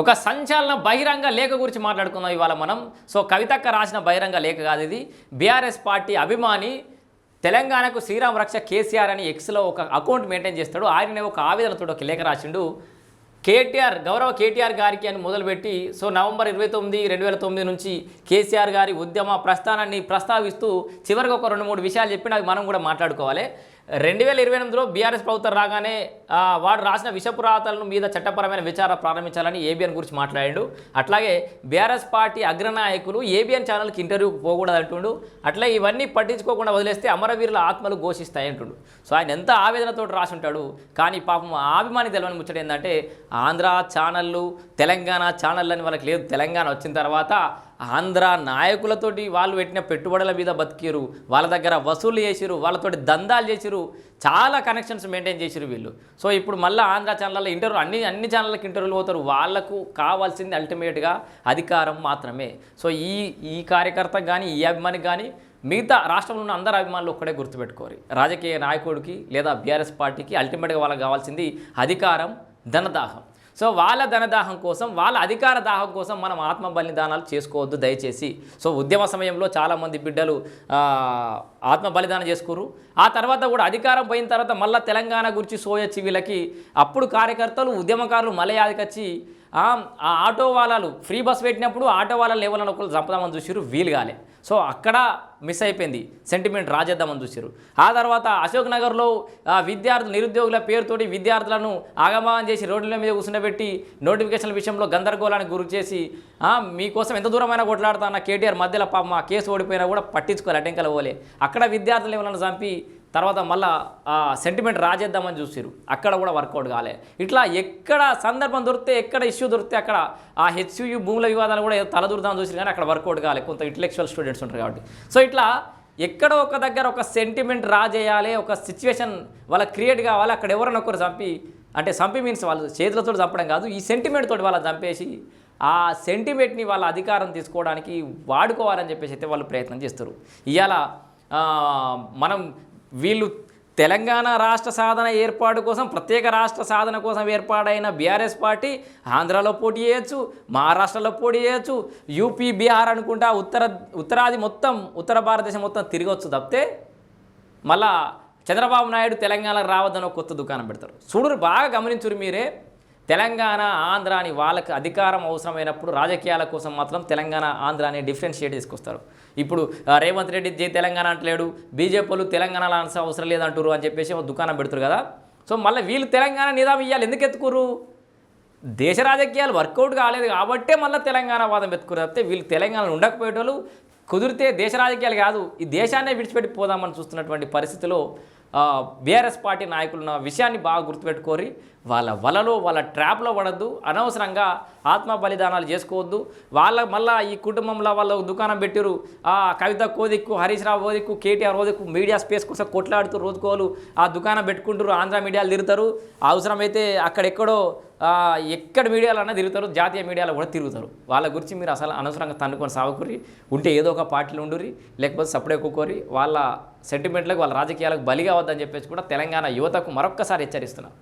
ఒక సంచలన బహిరంగ లేఖ గురించి మాట్లాడుకుందాం ఇవాళ మనం. సో కవితక్క రాసిన బహిరంగ లేఖ కాదు ఇది. బీఆర్ఎస్ పార్టీ అభిమాని తెలంగాణకు శ్రీరామ్ రక్ష కేసీఆర్ అని ఎక్స్లో ఒక అకౌంట్ మెయింటైన్ చేస్తాడు. ఆయన ఒక ఆవేదనతో ఒక లేఖ రాసిండు. కేటీఆర్ గౌరవ కేటీఆర్ గారికి అని మొదలుపెట్టి సో నవంబర్ ఇరవై తొమ్మిది రెండు వేల తొమ్మిది నుంచి కేసీఆర్ గారి ఉద్యమ ప్రస్థానాన్ని ప్రస్తావిస్తూ చివరికి ఒక రెండు మూడు విషయాలు చెప్పిన అవి మనం కూడా మాట్లాడుకోవాలి. రెండు వేల ఇరవై ఎనిమిదిలో బీఆర్ఎస్ ప్రభుత్వం రాగానే వాడు రాసిన విషపురాతలను మీద చట్టపరమైన విచారణ ప్రారంభించాలని ఏబిఎన్ గురించి మాట్లాడాడు. అట్లాగే బీఆర్ఎస్ పార్టీ అగ్రనాయకులు ఏబిఎన్ ఛానల్కి ఇంటర్వ్యూ పోకూడదు అంటుండు అట్లా ఇవన్నీ పట్టించుకోకుండా వదిలేస్తే అమరవీరుల ఆత్మలు ఘోషిస్తాయి అంటుండు సో ఆయన ఎంత ఆవేదనతో రాసి ఉంటాడు కానీ పాపం అభిమాని తెలవని ముచ్చట ఏంటంటే ఆంధ్ర ఛానళ్ళు తెలంగాణ ఛానళ్ళు అని వాళ్ళకి లేదు. తెలంగాణ వచ్చిన తర్వాత ఆంధ్ర నాయకులతోటి వాళ్ళు పెట్టిన పెట్టుబడుల మీద బతికిరు వాళ్ళ దగ్గర వసూలు చేసిరు వాళ్ళతోటి దందాలు చేసిరు చాలా కనెక్షన్స్ మెయింటైన్ చేసిరు వీళ్ళు. సో ఇప్పుడు మళ్ళీ ఆంధ్ర ఛానళ్ళలో ఇంటర్వ్యూ అన్ని అన్ని ఛానళ్ళకి ఇంటర్వ్యూలు పోతారు. వాళ్ళకు కావాల్సింది అల్టిమేట్గా అధికారం మాత్రమే. సో ఈ ఈ కార్యకర్త కానీ ఈ అభిమానికి కానీ మిగతా రాష్ట్రంలో ఉన్న అందరు అభిమానులు ఒక్కడే గుర్తుపెట్టుకోరు రాజకీయ నాయకుడికి లేదా బీఆర్ఎస్ పార్టీకి అల్టిమేట్గా వాళ్ళకి కావాల్సింది అధికారం ధనదాహం. సో వాళ్ళ ధనదాహం కోసం వాళ్ళ అధికార దాహం కోసం మనం ఆత్మ బలిదానాలు చేసుకోవద్దు దయచేసి. సో ఉద్యమ సమయంలో చాలామంది బిడ్డలు ఆత్మ బలిదానం చేసుకురు ఆ తర్వాత కూడా అధికారం పోయిన తర్వాత మళ్ళీ తెలంగాణ గురించి సోయొచ్చి వీళ్ళకి అప్పుడు కార్యకర్తలు ఉద్యమకారులు మలయాదికొచ్చి ఆ ఆటో వాళ్ళలు ఫ్రీ బస్ పెట్టినప్పుడు ఆటో వాళ్ళ ఎవరైనా ఒకరు చంపుదామని చూసారు వీలు కాలే. సో అక్కడ మిస్ అయిపోయింది సెంటిమెంట్ రాజేద్దామని చూసారు ఆ తర్వాత అశోక్ నగర్లో విద్యార్థులు నిరుద్యోగుల పేరుతోటి విద్యార్థులను ఆగమనం చేసి రోడ్ల మీద కూర్చుండబెట్టి నోటిఫికేషన్ల విషయంలో గందరగోళానికి గురి చేసి మీకోసం ఎంత దూరమైనా కొట్లాడుతా కేటీఆర్ మధ్యలో పాప మా కేసు ఓడిపోయినా కూడా పట్టించుకోవాలి అటెంకల పోలే. అక్కడ విద్యార్థులు ఏమైనా చంపి తర్వాత మళ్ళా సెంటిమెంట్ రాజేద్దామని చూసిరు అక్కడ కూడా వర్కౌట్ కాలే. ఇట్లా ఎక్కడ సందర్భం దొరికితే ఎక్కడ ఇష్యూ దొరికితే అక్కడ ఆ హెచ్యు భూముల వివాదాలు కూడా ఏదో తలదూరుదామని చూసిరు కానీ అక్కడ వర్కౌట్ కాలే. కొంత ఇంటలెక్చువల్ స్టూడెంట్స్ ఉంటారు కాబట్టి. సో ఇట్లా ఎక్కడో ఒక దగ్గర ఒక సెంటిమెంట్ రాజేయాలి ఒక సిచ్యువేషన్ వాళ్ళ క్రియేట్ కావాలి అక్కడ ఎవరైనా ఒకరు చంపి అంటే చంపి మీన్స్ వాళ్ళు చేతులతో చంపడం కాదు ఈ సెంటిమెంట్ తోటి వాళ్ళని చంపేసి ఆ సెంటిమెంట్ని వాళ్ళ అధికారం తీసుకోవడానికి వాడుకోవాలని చెప్పేసి అయితే వాళ్ళు ప్రయత్నం చేస్తారు. ఇవాళ మనం వీళ్ళు తెలంగాణ రాష్ట్ర సాధన ఏర్పాటు కోసం ప్రత్యేక రాష్ట్ర సాధన కోసం ఏర్పాటైన బీఆర్ఎస్ పార్టీ ఆంధ్రాలో పోటీ చేయొచ్చు మహారాష్ట్రలో పోటీ చేయొచ్చు యూపీ బీహార్ అనుకుంటా ఉత్తర ఉత్తరాది మొత్తం ఉత్తర భారతదేశం మొత్తం తిరగొచ్చు తప్పితే మళ్ళా చంద్రబాబు నాయుడు తెలంగాణకు రావద్దని ఒక కొత్త దుకాణం పెడతారు. చూడరు బాగా గమనించురు మీరే. తెలంగాణ ఆంధ్ర అని వాళ్ళకి అధికారం అవసరమైనప్పుడు రాజకీయాల కోసం మాత్రం తెలంగాణ ఆంధ్ర అని డిఫరెన్షియేట్ చేసుకొస్తారు. ఇప్పుడు రేవంత్ రెడ్డి జై తెలంగాణ అంటలేడు బీజేపీలు తెలంగాణలో అనవసరం అవసరం లేదంటారు అని చెప్పేసి ఒక దుకాణం పెడతారు కదా. సో మళ్ళీ వీళ్ళు తెలంగాణ నిదాం ఇవ్వాలి ఎందుకు ఎత్తుకురు దేశ రాజకీయాలు వర్కౌట్ కాలేదు కాబట్టే మళ్ళీ తెలంగాణ వాదం ఎత్తుకురు తప్పితే వీళ్ళు తెలంగాణలో ఉండకపోయేటోళ్ళు కుదిరితే దేశ రాజకీయాలు కాదు ఈ దేశాన్నే విడిచిపెట్టి పోదామని చూస్తున్నటువంటి పరిస్థితిలో బీఆర్ఎస్ పార్టీ నాయకులు ఉన్న విషయాన్ని బాగా గుర్తుపెట్టుకోరి వాళ్ళ వలలో వాళ్ళ ట్రాప్లో పడద్దు అనవసరంగా ఆత్మ బలిదానాలు చేసుకోవద్దు. వాళ్ళ మళ్ళా ఈ కుటుంబంలో వాళ్ళ దుకాణం పెట్టిరు ఆ కవిత కోదిక్కు హరీష్ రావు ఓదిక్కు కేటీఆర్ ఓదిక్కు మీడియా స్పేస్ కోసం కొట్లాడుతూ రోజుకోలు ఆ దుకాణం పెట్టుకుంటారు ఆంధ్ర మీడియాలు తిరుగుతారు. అవసరమైతే అక్కడెక్కడో ఎక్కడ మీడియాలన్నా తిరుగుతారు జాతీయ మీడియాలో కూడా తిరుగుతారు. వాళ్ళ గురించి మీరు అసలు అనవసరంగా తన్నుకొని సాగుకురి ఉంటే ఏదో ఒక పార్టీలు ఉండురి లేకపోతే సపరేట్ కూకోరి వాళ్ళ సెంటిమెంట్లకు వాళ్ళ రాజకీయాలకు బలి కావద్దని చెప్పేసి కూడా తెలంగాణ యువతకు మరొక్కసారి హెచ్చరిస్తున్నారు